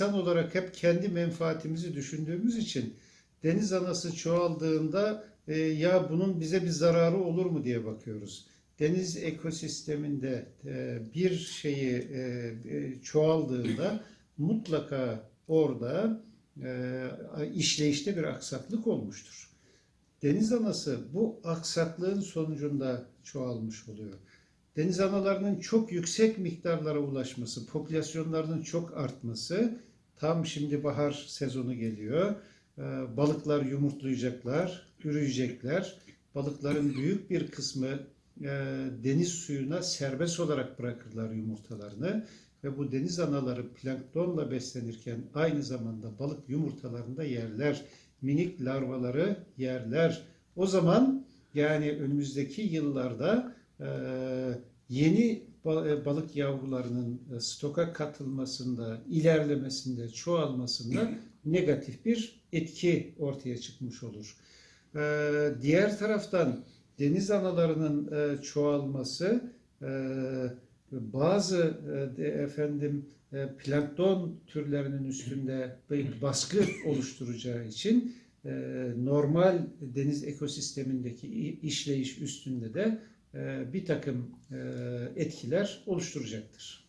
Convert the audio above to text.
insan olarak hep kendi menfaatimizi düşündüğümüz için deniz anası çoğaldığında e, ya bunun bize bir zararı olur mu diye bakıyoruz. Deniz ekosisteminde e, bir şeyi e, e, çoğaldığında mutlaka orada e, işleyişte bir aksaklık olmuştur. Deniz anası bu aksaklığın sonucunda çoğalmış oluyor. Deniz analarının çok yüksek miktarlara ulaşması, popülasyonlarının çok artması, tam şimdi bahar sezonu geliyor. Ee, Balıklar yumurtlayacaklar, üreyecekler. Balıkların büyük bir kısmı e, deniz suyuna serbest olarak bırakırlar yumurtalarını ve bu deniz anaları planktonla beslenirken aynı zamanda balık yumurtalarını da yerler. Minik larvaları yerler. O zaman yani önümüzdeki yıllarda e, yeni e, balık yavrularının e, stoka katılmasında, ilerlemesinde, çoğalmasında negatif bir etki ortaya çıkmış olur. E, Diğer taraftan deniz analarının çoğalması bazı efendim plankton türlerinin üstünde bir baskı oluşturacağı için normal deniz ekosistemindeki işleyiş üstünde de bir takım e, etkiler oluşturacaktır.